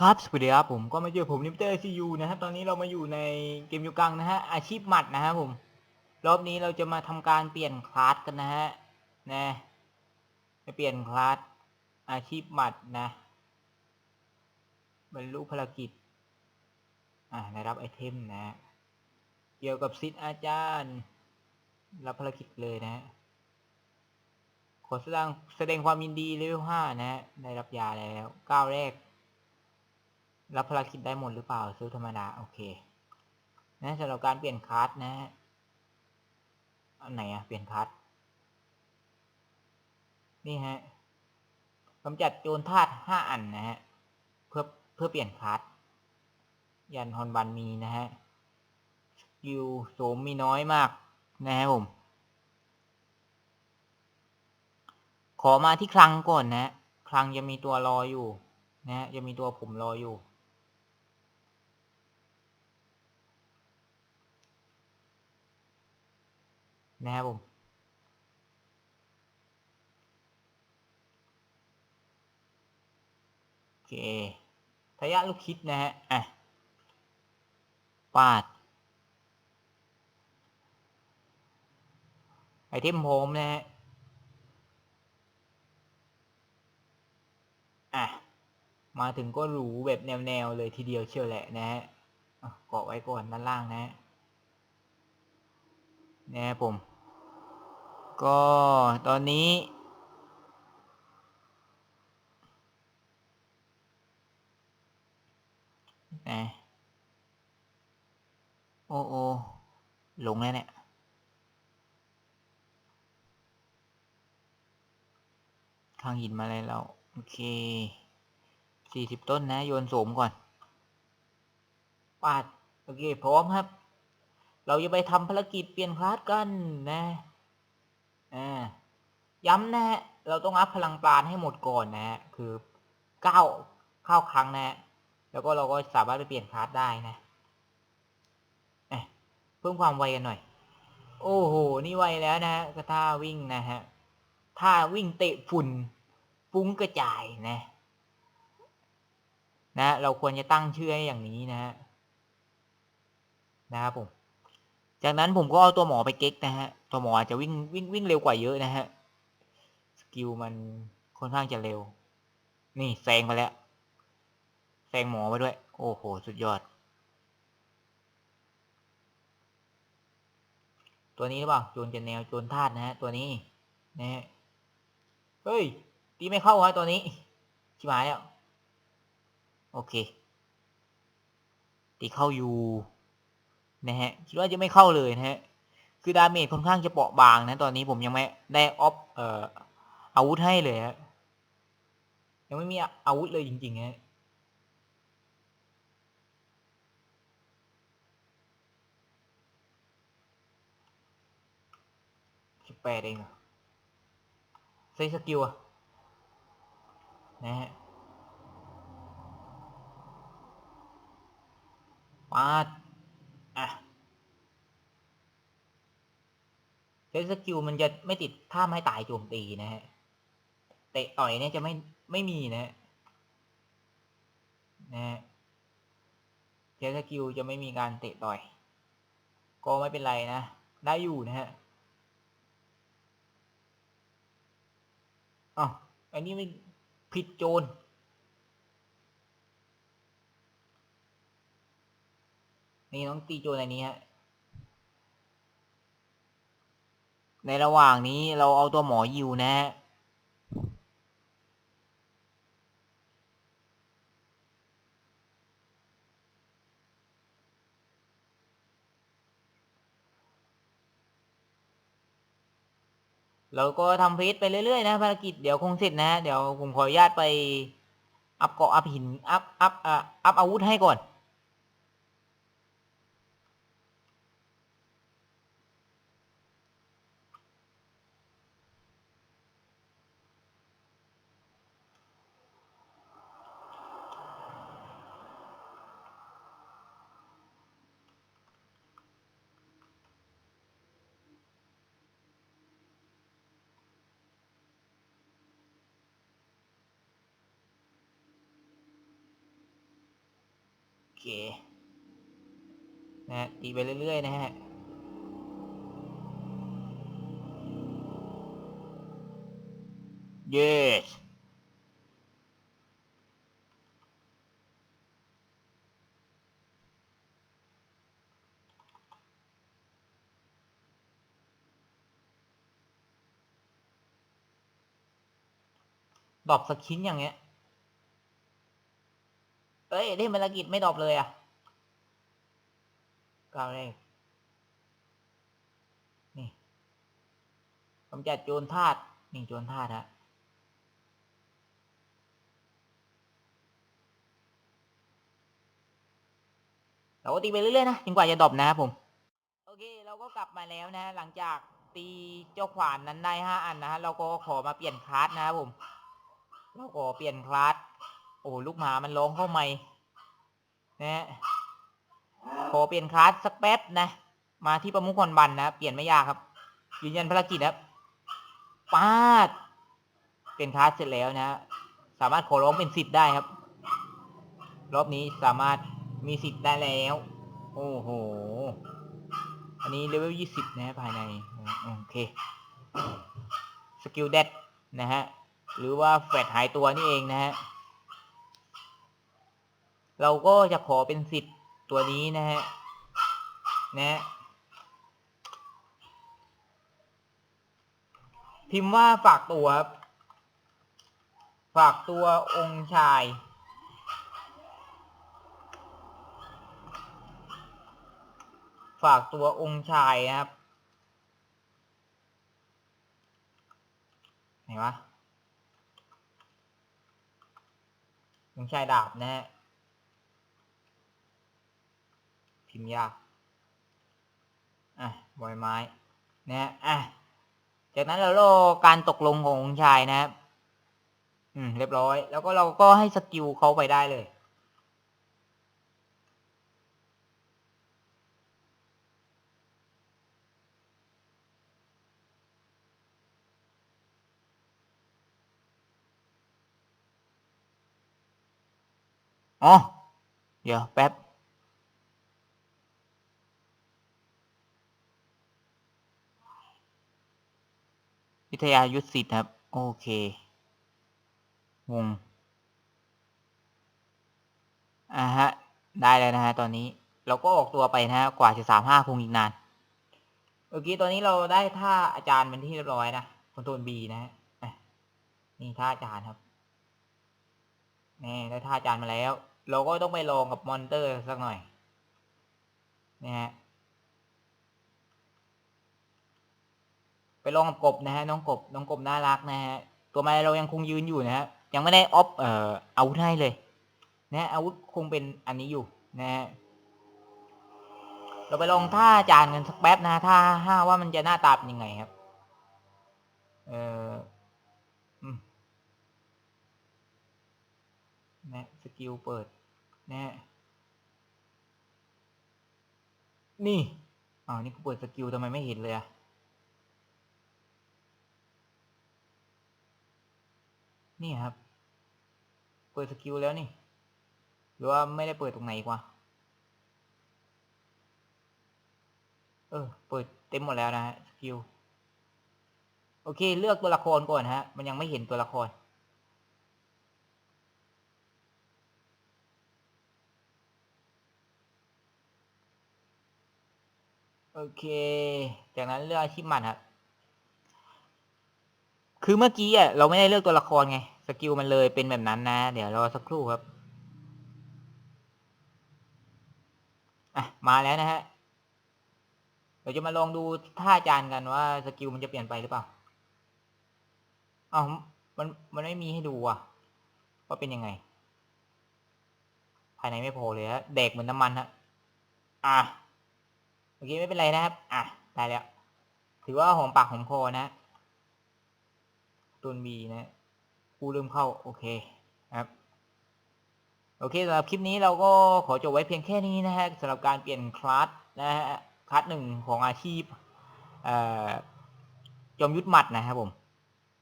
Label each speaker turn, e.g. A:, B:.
A: ครับสวัสดีครับผมก็มาเจอผมนิมเตอร์ซียูนะครับตอนนี้เรามาอยู่ในเกมยูกังนะฮะอาชีพหมัดนะฮะผม รอบนี้เราจะมาทำการเปลี่ยนคลาสกันนะฮะนะไปเปลี่ยนคลาสอาชีพหมัดนะบรรลุภารกิจ อ่าได้รับไอเทมนะ เกี่ยวกับซิทอาจารย์ รับภารกิจเลยนะฮะขอแสดงแสดงความยินดีเลเวลห้านะฮะได้รับยาแล้วก้าวแรก รับภารกิจได้หมดหรือเปล่าซื้อธรรมดา โอเคนะสำหรับการเปลี่ยนคลาสนะฮะอันไหนอะเปลี่ยนคลาสนี่ฮะกำจัดโจรธาตุห้าอันนะฮะเพื่อเพื่อเปลี่ยนคลาสยันฮอนบันมีนะฮะสกิลโสมมีน้อยมากนะฮะผมขอมาที่คลังก่อนนะ คลังยังมีตัวรออยู่ นะฮะยังมีตัวผมรออยู่ นะครับผมโอเคทะยะลูกคิดนะฮะอะปาดไอเทมโฮมนะฮะอะ มาถึงก็หรูแบบแนว ๆ เลยทีเดียวเชียวแหละนะฮะเกาะไว้ก่อนด้านล่างนะฮะนะผม ก็ตอนนี้ นะโอ้โอหลงแล้วเนี่ย ข้างหินมาเลยเรา โอเคสี่สิบต้นนะ โยนโสมก่อน ปาด โอเค พร้อมครับ เราจะไปทำภารกิจเปลี่ยนคลาสกันนะ อ่าย้ำนะฮะเราต้องอัพพลังปราณให้หมดก่อนนะฮะคือเก้าเข้าครั้งนะฮะแล้วก็เราก็สามารถไปเปลี่ยนคลาสได้นะเพิ่มความไวกันหน่อย โอ้โห นี่ไวแล้วนะฮะก็ท่าวิ่งนะฮะท่าวิ่งเตะฝุ่นฟุ้งกระจายนะ นะ เราควรจะตั้งชื่อให้อย่างนี้นะฮะนะครับผม จากนั้นผมก็เอาตัวหมอไปเก๊กนะฮะ ตัวหมออาจจะวิ่งวิ่งวิ่งเร็วกว่าเยอะนะฮะ สกิลมันค่อนข้างจะเร็ว นี่แซงไปแล้ว แซงหมอไปด้วย โอ้โห สุดยอด ตัวนี้หรือเปล่า โจรจะแนว โจรธาตุนะฮะ ตัวนี้ นะฮะ เฮ้ย ตีไม่เข้าฮะตัวนี้ ชิบหายแล้ว โอเค ตีเข้าอยู่ นะฮะคิดว่าจะไม่เข้าเลยนะฮะคือดาเมจค่อนข้างจะเปราะบางนะตอนนี้ผมยังไม่ได้ออฟเอ่ออาวุธให้เลยฮะยังไม่มีอาวุธเลยจริงๆฮะสิบแปดเองเหรอใช้สกิลอะนะฮะปาด อะ ใช้สกิลมันจะไม่ติดท่าไม้ตายโจมตีนะฮะเตะต่อยเนี่ยจะไม่ไม่มีนะฮะนะฮะใช้สกิลจะไม่มีการเตะต่อย ก็ไม่เป็นไรนะ ได้อยู่นะฮะอ๋ออันนี้ไม่ผิดโจรนี่ต้องตีโจรในนี้ฮะ ในระหว่างนี้เราเอาตัวหมอยิวนะฮะเราก็ทำเฟสไปเรื่อยๆนะภารกิจเดี๋ยวคงเสร็จนะ เดี๋ยวผมขออนุญาตไป อัพเกาะอัพหิน อัพอัพอะอัพอาวุธให้ก่อน เคนะฮะตีไปเรื่อย ๆ นะฮะ yes ดอปสักชิ้นอย่างเงี้ย เอ้ยที่ภารกิจไม่ดรอปเลยอะก้าวแรกนี่กำจัดโจรธาตุนี่โจรธาตุฮะเราก็ตีไปเรื่อยๆนะจนกว่าจะดรอปนะครับผม โอเค เราก็กลับมาแล้วนะหลังจากตีเจ้าขวานนั้นได้ห้าอันนะฮะเราก็ขอมาเปลี่ยนคลาสนะครับผม เราขอเปลี่ยนคลาส โอ้ลูกหมามันร้องเข้าไม่นะฮะขอเปลี่ยนคลาสสักแป๊บนะ มาที่ประมุขคนบันนะ เปลี่ยนไม่ยากครับ ยืนยันภารกิจครับปาด เปลี่ยนคลาสเสร็จแล้วนะ สามารถขอร้องเป็นสิทธิ์ได้ครับ รอบนี้สามารถมีสิทธิ์ได้แล้ว โอ้โห อันนี้เลเวลยี่สิบนะฮะภายใน โอเค สกิลเด็ดนะฮะ หรือว่าแฟดหายตัวนี่เองนะฮะ เราก็จะขอเป็นสิทธิ์ตัวนี้นะฮะนะฮะพิมพ์ว่าฝากตัวครับ ฝากตัวองค์ชาย ฝากตัวองค์ชายนะครับ ไหนวะองค์ชายดาบนะฮะ พิมพ์ยาก อะบอยไม้ นะอะ จากนั้นเราโลการตกลงขององค์ชายนะครับ อืม เรียบร้อย แล้วก็เราก็ให้สกิลเขาไปได้เลย อ๋อ เดี๋ยวแป๊บ วิทยายุทธสิทธ์ครับ โอเค งง อ่าฮะ ได้แล้วนะฮะ ตอนนี้เราก็ออกตัวไปนะฮะ กว่าจะสามห้าคงอีกนาน โอเค ตอนนี้เราได้ท่าอาจารย์เป็นที่เรียบร้อยนะคอนโทรลบีนะฮะอะนี่ท่าอาจารย์ครับนี่ได้ท่าอาจารย์มาแล้ว เราก็ต้องไปลองกับมอนเตอร์สักหน่อยนะฮะ ไปลองกับกบนะฮะน้องกบน้องกบน่ารักนะฮะตัวมาเรายังคงยืนอยู่นะฮะยังไม่ได้ออฟเอ่ออาวุธให้เลยนะฮะอาวุธคงเป็นอันนี้อยู่นะฮะเราไปลองท่าจารย์กันสักแป๊บนะท่าห้าว่ามันจะหน้าตาเป็นยังไงครับ เอ่อนะสกิลเปิดนะฮะนี่อ๋อนี่กูเปิดสกิลทำไมไม่เห็นเลยอะ นี่ครับ เปิดสกิลแล้วนี่ หรือว่าไม่ได้เปิดตรงไหนกวะเออ เปิดเต็มหมดแล้วนะฮะสกิล โอเค เลือกตัวละครก่อนฮะ มันยังไม่เห็นตัวละครโอเค จากนั้นเลือกอาชีพมันครับ คือเมื่อกี้อะเราไม่ได้เลือกตัวละครไง สกิลมันเลยเป็นแบบนั้นนะ เดี๋ยวรอสักครู่ครับ อะ มาแล้วนะฮะ เราจะมาลองดูท่าจารย์กันว่าสกิลมันจะเปลี่ยนไปหรือเปล่าอ้าวมันมันไม่มีให้ดูอะ ว่าเป็นยังไง ภายในไม่พอเลยฮะแดกเหมือนน้ำมันฮะ อะโอเคไม่เป็นไรนะครับ อะได้แล้ว ถือว่าหอมปากหอมคอนะต้นบีนะ ผู้เริ่มเข้า โอเคครับโอเคสำหรับคลิปนี้เราก็ขอจบไว้เพียงแค่นี้นะฮะสำหรับการเปลี่ยนคลาสนะฮะคลาสหนึ่งของอาชีพจอมยุทธหมัดนะครับผม